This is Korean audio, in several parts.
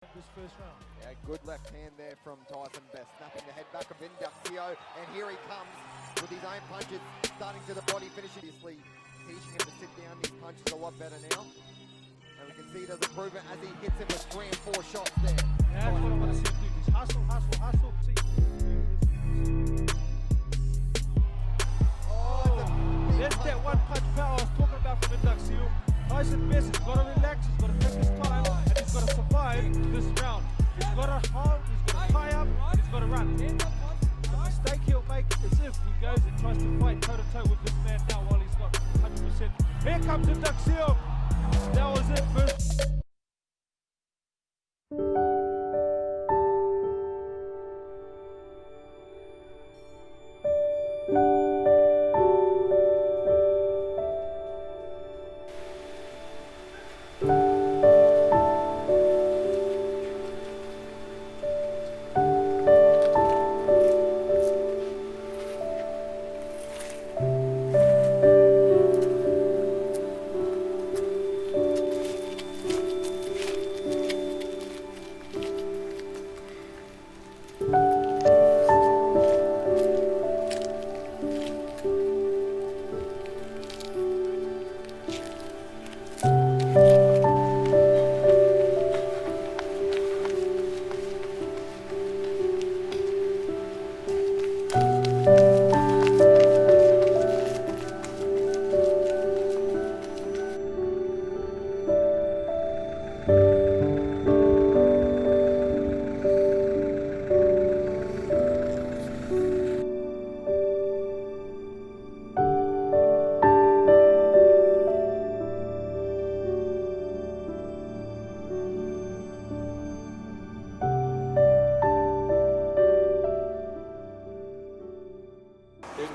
this first round. Yeah, good left hand there from Tyson Best, snapping the head back of Induxio, and here he comes with his own punches, starting to the body, finishing obviously teaching him to sit down these punches a lot better now. And we can see he does improve it as he hits him with three and four shots there. That's He's got to hold, he's got to tie up, he's got to run. The mistake he'll make is if he goes and tries to fight toe to toe with this man now while he's got 100%. Here comes Induxio. That was it, first.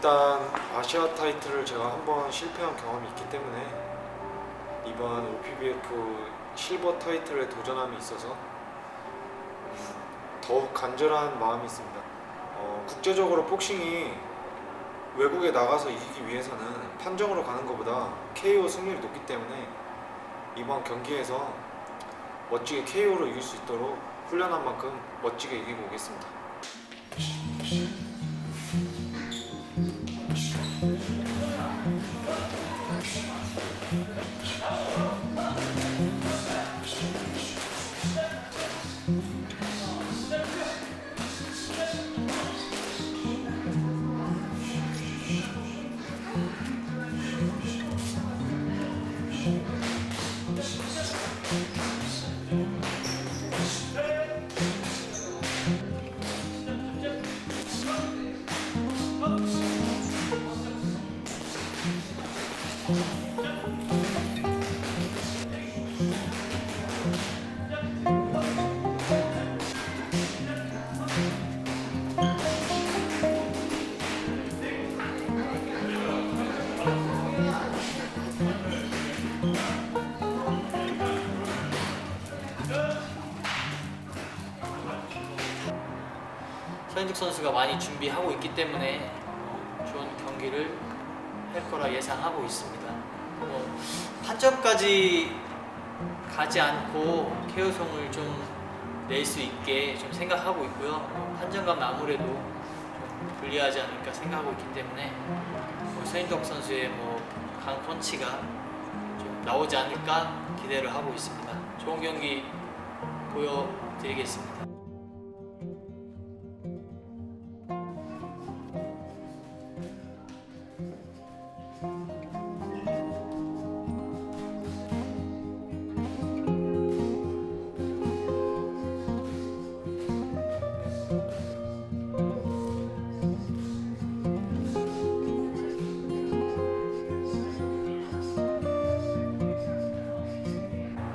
일단 아시아 타이틀을 제가 한 번 실패한 경험이 있기 때문에 이번 OPBF 실버 타이틀에 도전함이 있어서 음, 더욱 간절한 마음이 있습니다. 어, 국제적으로 복싱이 외국에 나가서 이기기 위해서는 판정으로 가는 것보다 KO 승률이 높기 때문에 이번 경기에서 멋지게 KO로 이길 수 있도록 훈련한 만큼 멋지게 이기고 오겠습니다. 서인득 선수가 많이 준비하고 있기 때문에 좋은 경기를 할 거라 예상하고 있습니다. 뭐 판정까지 가지 않고 KO성을 좀 낼 수 있게 좀 생각하고 있고요. 뭐 판정감 아무래도 좀 불리하지 않을까 생각하고 있기 때문에 뭐 서인덕 선수의 뭐 강펀치가 좀 나오지 않을까 기대를 하고 있습니다. 좋은 경기 보여드리겠습니다.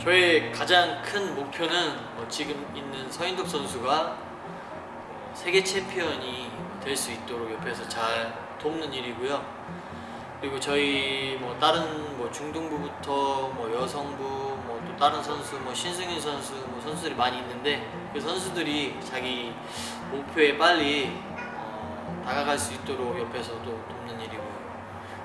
저의 가장 큰 목표는 뭐 지금 있는 서인덕 선수가 어, 세계 챔피언이 될 수 있도록 옆에서 잘 돕는 일이고요. 그리고 저희 뭐 다른 뭐 중등부부터 뭐 여성부 뭐 또 다른 선수 뭐 신승인 선수 뭐 선수들이 많이 있는데 그 선수들이 자기 목표에 빨리 어, 다가갈 수 있도록 옆에서 또 돕는 일이고요.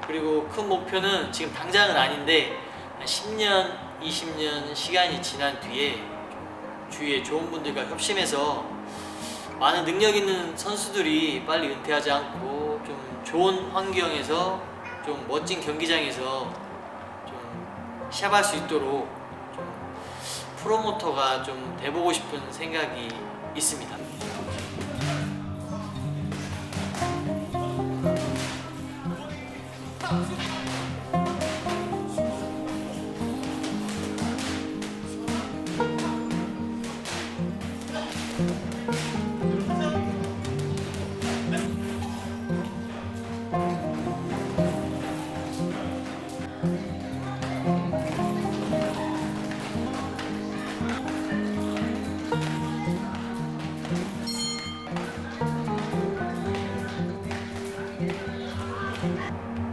그리고 큰 목표는 지금 당장은 아닌데 한 10년, 20년 시간이 지난 뒤에 좀 주위에 좋은 분들과 협심해서 많은 능력 있는 선수들이 빨리 은퇴하지 않고 좀 좋은 환경에서 좀 멋진 경기장에서 좀 시합할 수 있도록 좀 프로모터가 좀 돼보고 싶은 생각이 있습니다.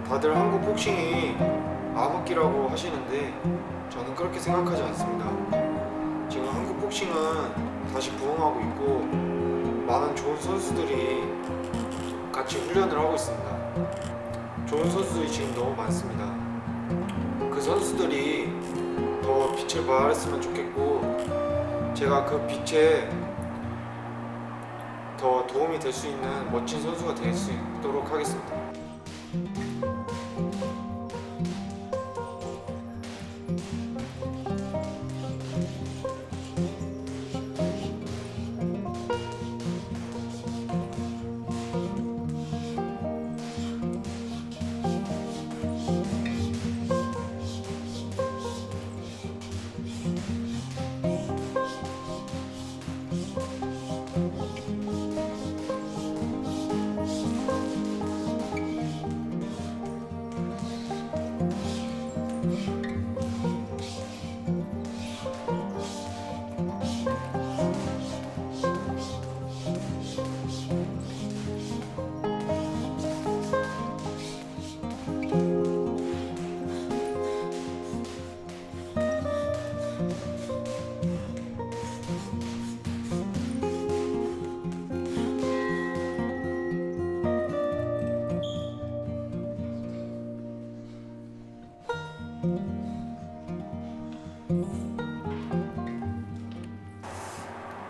다들 한국 복싱이 암흑기라고 하시는데 저는 그렇게 생각하지 않습니다. 지금 한국 복싱은 다시 부흥하고 있고 많은 좋은 선수들이 같이 훈련을 하고 있습니다. 좋은 선수들이 지금 너무 많습니다. 그 선수들이 더 빛을 발했으면 좋겠고 제가 그 빛에 더 도움이 될 수 있는 멋진 선수가 될 수 있도록 하겠습니다.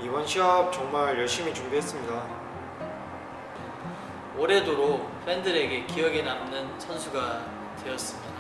이번 시합 정말 열심히 준비했습니다. 올해도록 팬들에게 기억에 남는 선수가 되었으면